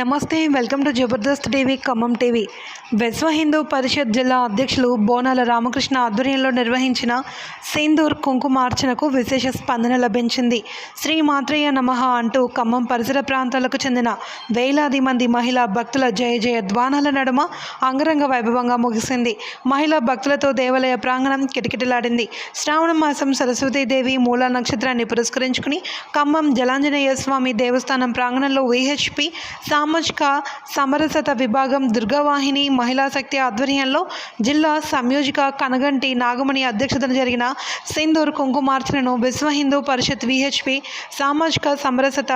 నమస్తే welcome to Jabardasth TV Khammam TV. Vishwa Hindu Parishad జిల్లా అధ్యక్షులు బోనాల రామకృష్ణ ఆధ్వర్యంలో నిర్వహించిన సింధూర్ కుంకుమార్చనకు విశేష స్పందన లభించింది. శ్రీ మాత్రేయ నమః అంటూ ఖమ్మం పరిసర ప్రాంతాలకు చెందిన వేలాది మంది మహిళా భక్తుల జయ జయ ధ్వానాల నడుమ అంగరంగ వైభవంగా ముగిసింది. మహిళా భక్తులతో దేవాలయ ప్రాంగణం కిటకిటలాడింది. శ్రావణ మాసం సరస్వతీదేవి మూలా నక్షత్రాన్ని పురస్కరించుకుని ఖమ్మం జలాంజనేయ స్వామి దేవస్థానం ప్రాంగణంలో విహెచ్పి సామాజిక సమరసత విభాగం దుర్గావాహిని మహిళా శక్తి ఆధ్వర్యంలో జిల్లా సంయోజక కనగంటి నాగమణి అధ్యక్షతన జరిగిన సింధూర్ కుంకుమార్చనను విశ్వ హిందూ పరిషత్ విహెచ్పి సామాజిక సమరసత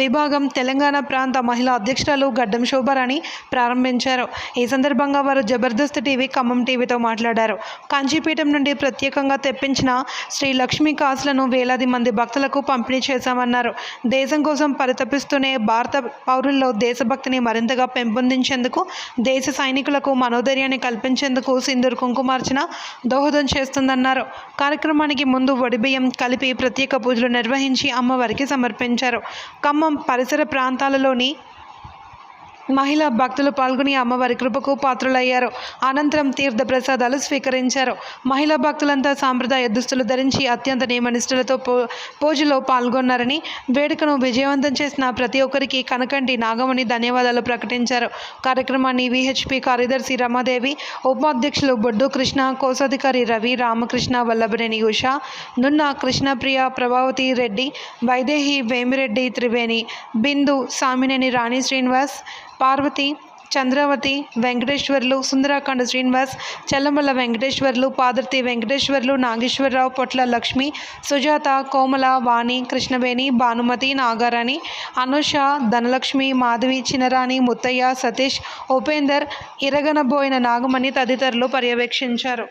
విభాగం తెలంగాణ ప్రాంత మహిళా అధ్యక్షురాలు గడ్డం శోభారాణి ప్రారంభించారు. ఈ సందర్భంగా వారు జబర్దస్త్ టీవీ ఖమ్మం టీవీతో మాట్లాడారు. కాంచీపీఠం నుండి ప్రత్యేకంగా తెప్పించిన శ్రీ లక్ష్మీ కాసులను వేలాది మంది భక్తులకు పంపిణీ చేశామన్నారు. దేశం కోసం పరితపిస్తూనే భారత పౌరుల్లో దేశభక్తిని మరింతగా పెంపొందించేందుకు దేశ సైనికులకు మనోధైర్యాన్ని కల్పించేందుకు సింధూర్ కుంకుమార్చన దోహదం చేస్తుందన్నారు. కార్యక్రమానికి ముందు వడిబియ్యం కలిపి ప్రత్యేక పూజలు నిర్వహించి అమ్మవారికి సమర్పించారు. ఖమ్మం పరిసర ప్రాంతాలలోని మహిళా భక్తులు పాల్గొని అమ్మవారి కృపకు పాత్రులయ్యారు. అనంతరం తీర్థ ప్రసాదాలు స్వీకరించారు. మహిళా భక్తులంతా సాంప్రదాయ దుస్తులు ధరించి అత్యంత నియమనిష్టలతో పూ పూజలో పాల్గొన్నారని వేడుకను విజయవంతం చేసిన ప్రతి ఒక్కరికి కనకంటి నాగమణి ధన్యవాదాలు ప్రకటించారు. కార్యక్రమాన్ని విహెచ్పి కార్యదర్శి రమాదేవి ఉపాధ్యక్షులు బొడ్డు కృష్ణ కోశాధికారి రవి రామకృష్ణ వల్లభనేని ఉష నున్న కృష్ణప్రియ ప్రభావతి రెడ్డి వైదేహి వేమిరెడ్డి త్రివేణి బిందు సామినేని రాణి శ్రీనివాస్ పార్వతి చంద్రవతి వెంకటేశ్వర్లు సుందరాఖండ శ్రీనివాస్ చల్లమల్ల వెంకటేశ్వర్లు పాదర్తి వెంకటేశ్వర్లు నాగేశ్వరరావు పొట్ల లక్ష్మి సుజాత కోమల వాణి కృష్ణవేణి భానుమతి నాగారాణి అనుష ధనలక్ష్మి మాధవి చినరాణి ముత్తయ్య సతీష్ ఉపేందర్ ఇరగనబోయిన నాగమణి తదితరులు పర్యవేక్షించారు.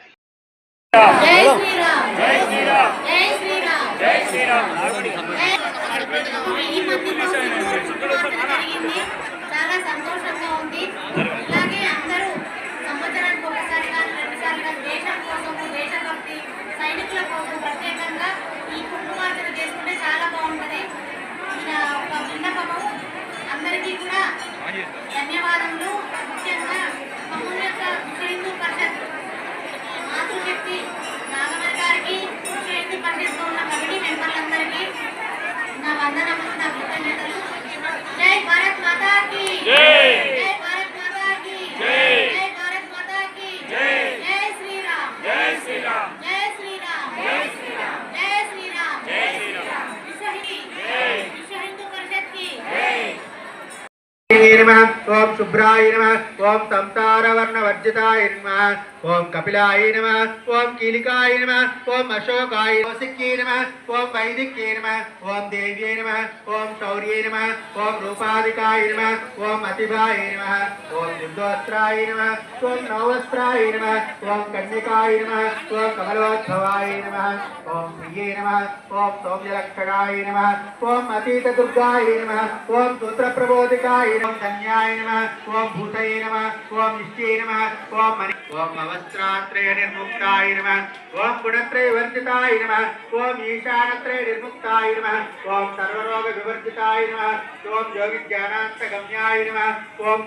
జై శ్రీరామ్. జై శ్రీరామ్. జై శ్రీరామ్ జై శ్రీరామ్ ఈ మధ్యలో సింధూర్ చుట్టుపక్కల జరిగింది చాలా సంతోషంగా ఉంది ఇలాగే అందరూ సంవత్సరానికి ఒకసారి కానీ రెండుసార్లు కానీ దేశం కోసం దేశభక్తి సైనికుల కోసం ప్రత్యేకంగా ఈ కుంకుమార్చన చేసుకుంటే చాలా బాగుంటుంది ఈయన ఒక విన్నపము అందరికీ కూడా ధన్యవాదములు ముఖ్యంగా మహోన్నత హిందూ పరిషత్ మాతృశక్తి నాగమణి గారికి శక్తి పరిషత్లో ఉన్న కమిటీ మెంబర్లందరికీ నా వందనములు నా కృతజ్ఞతలు. జై భారత్ మాతా కి జై భారత్ మాతా కి జై భారత్ మాతా కి జై. జై శ్రీరామ్. జై శ్రీరామ్. జై శ్రీరామ్. జై శ్రీరామ్. జై శ్రీరామ్. జై శ్రీరామ్. విశ్వ హిందూ విశ్వ హిందూ పరిషత్ నమ ఓం శుభ్రాయ నమ ఓం సంసారవర్ణవర్జితాయ నమ ఓం కపిలాయ నమ ఓం కీలికాయ నమ ఓం అశోకాయ కౌశిక్యే నమ ఓం వైదిక్యే నమ ఓం దేవ్యే నమ ఓం శౌర్యే నమ ఓం రూపాదికాయ నమ ఓం అతిభాయ నమ ఓం యుద్ధోస్త్రాయ నమ ఓం నవస్త్రాయ నమ ఓం కన్యకాయ నమ ఓం కమలోద్భవాయ నమ ఓం ప్రియే నమ ఓం సౌమ్యలక్షణాయ నమ ఓం అతీత దుర్గాయ నమ ఓం సూత్రప్రబోధికాయ నమ ధన్యాయ నమ ఓం భూతయ నమ ఓం నిష్ఠే నమ ఓం మణి ఓం అవస్త్రాత్రయ నిర్ముక్తాయ నమ ఓం గుణత్రయ వర్జితాయ నమ ఓం ఈశానత్రయ నిర్ముక్తాయ నమ ఓం సర్వరోగ వివర్జితాయ నమ ఓం యోగిజ్ఞానాంత గమ్యాయ నమ ఓం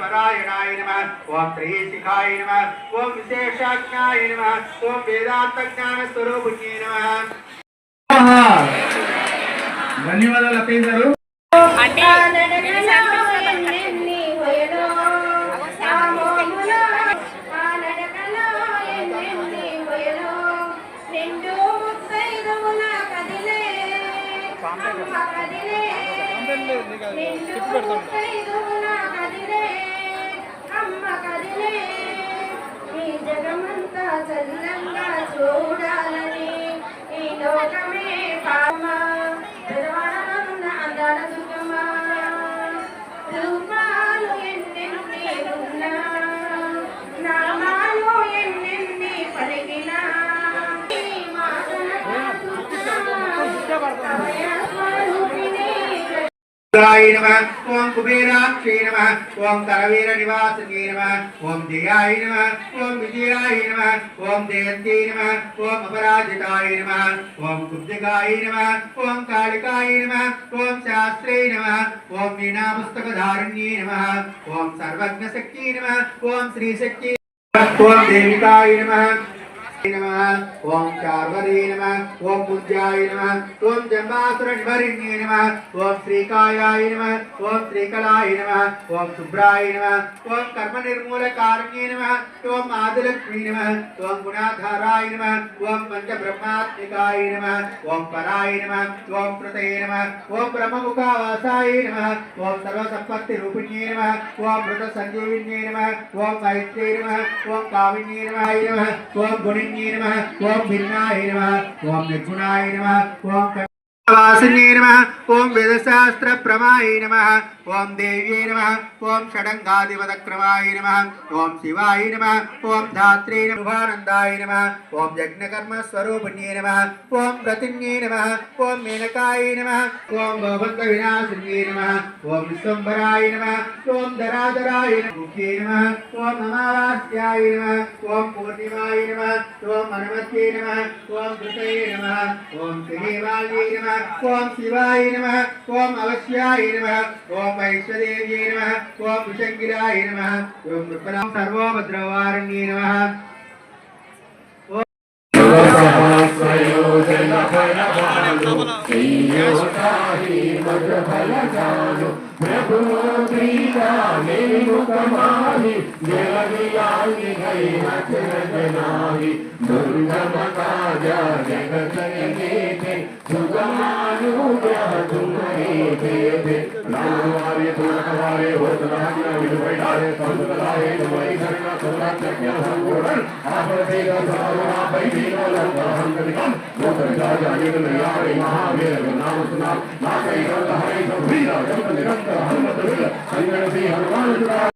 పరాయణాయ నమ ఓం త్రయశిఖాయ నమ ఓం విశేషాజ్ఞాయ నమ ఓం వేదాంత జ్ఞాన స్వరూపుణ్యే నమ ధన్యవాదాలు అత్తయ్య గారు. అంటే జగమంతా చల్లంగా చూడాలని ఈ లోకమే కుబేరాయ నమ ఓం కుబేరాక్షే నమ ఓం కరవీర నివాసిని నమ ఓం జయాయ నమ ఓం విజయాయ నమ ఓం జయంతి నమ ఓం అపరాజితాయ నమ ఓం కుబ్జగాయ నమ ఓం కాళికాయ నమ ఓం శాస్త్రే నమ ఓం వీణాపుస్తకధారణ్యే నమ ఓం సర్వజ్ఞశక్తి నమ ఓం శ్రీశక్తి ఓం దేవికాయ నమ ఓం చార్వరీ నమ ఓం పూజ్యాయ నమ ఓం జంబాసురవరిణ్యే నమ ఓం శ్రీకాయాయ నమ ఓం శ్రీకళాయ నమ ఓం శుభ్రాయ నమ ఓం కర్మ నిర్మూలకారణ్యే నమ ఓం ఆదిలక్ష్మీ నమ ఓం గుణాధారాయ నమ ఓం పంచబ్రహ్మాత్మికాయ నమ ఓం పరాయ నమ ఓం కృతయ నమ ఓం బ్రహ్మముఖావాసాయ నమ ఓం సర్వసంపత్తి రూపిణ్యే నమ ఓం మృత సంజీవిణ్యే నమ ఓం మైత్రే నమ ఓం కావిణ్యే నమ ఓం గుణిణ్యే నమ ఓం ఓం భిన్నాయ నమ ఓం నిర్గుణాయ నమ ఓం వాసిన్యై నమ ఓం వేదశాస్త్ర ప్రమాయ నమ ఓం దేవ్యై నమ ఓం షడంగాదివదక్రమాయ నమ ఓం శివాయ నమ ఓం ధాత్రే నమానందాయ నమ ఓం యజ్ఞకర్మ స్వరూపిణ్యై నమ ఓం వ్రతిన్యై నమ ఓం మేనకాయ నమ ఓం భవంత వినాశిన్యై నమ ఓం విశ్వంబరాయ నమ ఓం ధరాధరాయ ముఖ్యై నమ ఓం నమావాస్యాయ నమ ఓం పూర్ణిమాయ నమ ఓం హనుమత్యై నమ ఓం కృతయ నమ ఓం శ్రీవాల్యై నమ ఓం శివాయ నమ ఓం అవశ్యాయ నమ ఓం వైశ్వదేవ్యై నమ ఓం విషంగిరాయ నమ ఓం నృపణం సర్వోభద్రవారణ్యే నమ. ప్రభుత్వ देवगियानि हैमत नदनानि दुर्गमकाजा जगतनगेते सुगमानुग्रह तुम्हारे देते नाम हमारे तुम हमारे हो तुम्हारी ना विलुपय डाले तुम लाए तुम्हारी शरण सुना चक्या संपूर्ण आप देगा सारुना पैदीनो लंबा हंगलिकम मोतर जा जाने के लिए आरे महावीर नाम सुना ना कहीं गलत हरे सब भीरा जब निरंतर हनुमत भीर संगणसी हनुमान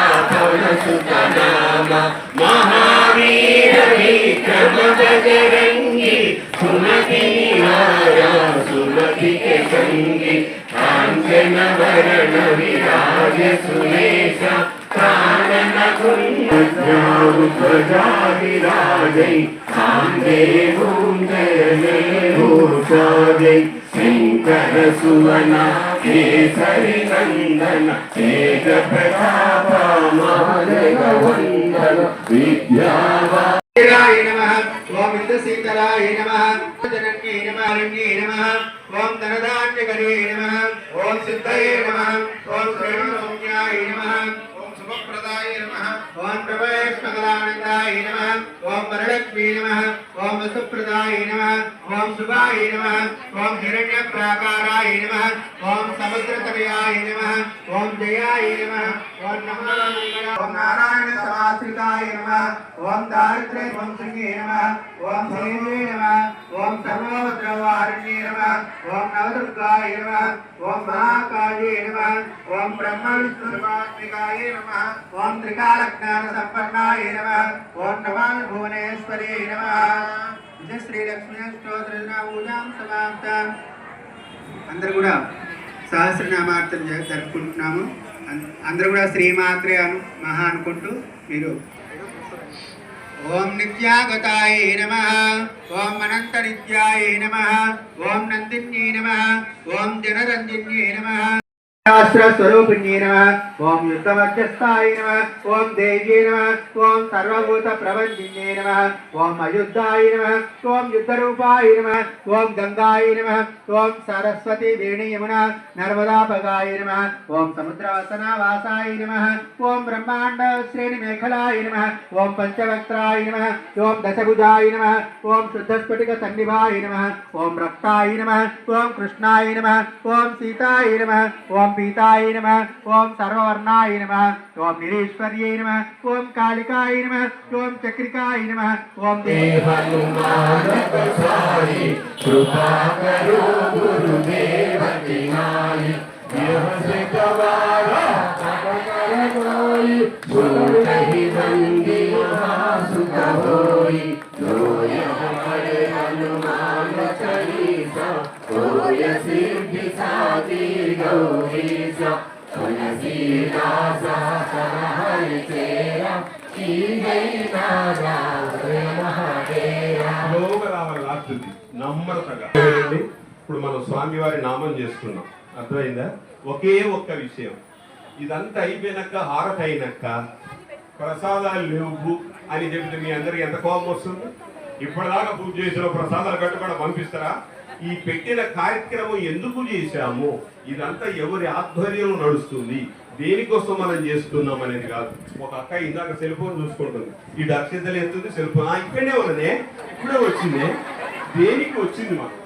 కరుణసుతనామ మహావీర విక్రమ బజరంగి సుమతి నిహారా సుమతి కే సంగి కాంచన వరణ విరాజ సులేశ कानन कुंजाऊ ध्वजा विराजै कांदे मुंदले भूषाजै शंकर सुवना केसरी नंदन तेज प्रताप मालय वंदन विद्यावा ीराय नमः ॐ इन्दशीतलाय नमः जनन्ये नमः अरण्ये नमः ॐ धनधान्यकरे नमः ॐ सिद्धये नमः ॐ प्रभयष्मकलानन्दाय नमः ॐ वरलक्ष्मी नमः ஓம் வசுப்பிரதாய நம ஓம் சுபாய நம ஓம் ஹிரண்ய பிராகாராய நம ஓம் சமுத்திரதமயாய நம ஓம் ஜயாய நம ஓம் நம ஓம் நாராயண சமாசிரிதாய நம ஓம் தாரித்ரே வம்சங்கே நம ஓம் சைவே நம ஓம் சர்வபத்ரவாரண்யே நம ஓம் நவதுர்காய நம ஓம் மகாகாயே நம ஓம் பிரம்ம விஷ்ணு நம ஓம் திரிகால சம்பன்னாய நம ஓம் நமாமி புவனேஸ்வரே நம విజయ శ్రీలక్ష్మీ స్తోత్ర పూజాం సమాప్తం అందరూ కూడా సహస్రనామార్థం జరుపుకుంటున్నాము. అన్- అందరూ కూడా శ్రీమాత్రే అను మహా అనుకుంటూ మీరు ఓం నిత్యాగతాయ నమ ఓం అనంత నిత్యాయ నమ ఓం నందిన్యై నమ ఓం జనరంజన్యై నమ. శాస్త్ర స్వరూపిణ్యే నమ ఓం యుద్ధమధ్యస్థాయ నమ ఓం దేవ్యే నమ ఓం సర్వభూత ప్రబంధిన్యే నమ ఓం అయుద్ధాయ నమ ఓం యుద్ధరూపాయ నమ ఓం గంగాయ నమ ఓం సరస్వతి వేణి యమున నర్మదాపగాయ నమ ఓం సముద్రవసనావాసాయ నమ ఓం బ్రహ్మాండ శ్రేణి మేఖలాయ నమ ఓం పంచవక్త్రాయ నమ ఓం దశభుజాయ నమ ఓం శుద్ధస్ఫటిక సన్నిభాయ నమ ఓం రక్తాయ నమ ఓం కృష్ణాయ నమ ఓం సీతాయ నమ ఓం పీతాయ నమ ఓం సర్వవర్ణాయ నమ ఓం నిరీశ్వర్యై నమ ఓం కాళికాయ నమ ఓం చక్రికాయ నమ ఓం हे ఇప్పుడు మనం స్వామివారి నామం చేస్తున్నాం అర్థమైందా? ఒకే ఒక్క విషయం. ఇదంతా అయిపోయినాక హారతి అయినాక ప్రసాదాలు లేవు అని చెబితే మీ అందరికి ఎంత కోపం వస్తుంది? ఇప్పటిదాకా పూజ చేసిన ప్రసాదాలు కట్టుకుండా పంపిస్తారా? ఈ పెట్టిన కార్యక్రమం ఎందుకు చేశాము? ఇదంతా ఎవరి ఆధ్వర్యంలో నడుస్తుంది? దేనికోసం మనం చేస్తున్నాం అనేది కాదు. ఒక అక్క ఇందాక సెల్ ఫోన్ చూసుకుంటుంది. ఈ అక్షతలు ఎత్తుంది సెల్ ఫోన్. ఇక్కడే ఉన్నదే. ఇప్పుడే వచ్చింది. దేనికి వచ్చింది మనం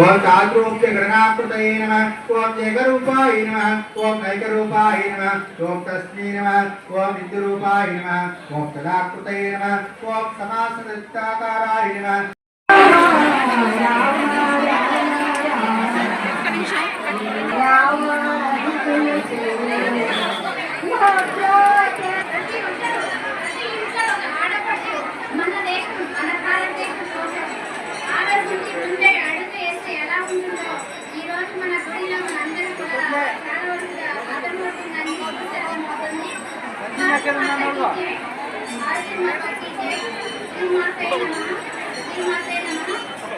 ఓం తాద్రూప్య గణనాకృతయే నమ ఓం ఏకరూపాయ నమ ఓం నైకరూపాయ నమ ఓం తస్మై నమ ఓం విద్యురూపాయ నమ ఓం తదాకృతయే నమ ఓం నమ.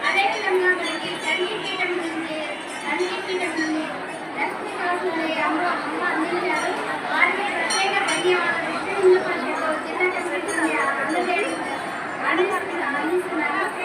అదేవిధంగా మనకి సంగీతం ఉంది సంగీతం ఉంది లక్ష్మీ కాసులు అమ్మ అమ్మ అందించారు వారికి ప్రత్యేక ధన్యవాదాలు విష్ణు జిల్లా కమిటీ అందజేయడం అందిస్తున్నారు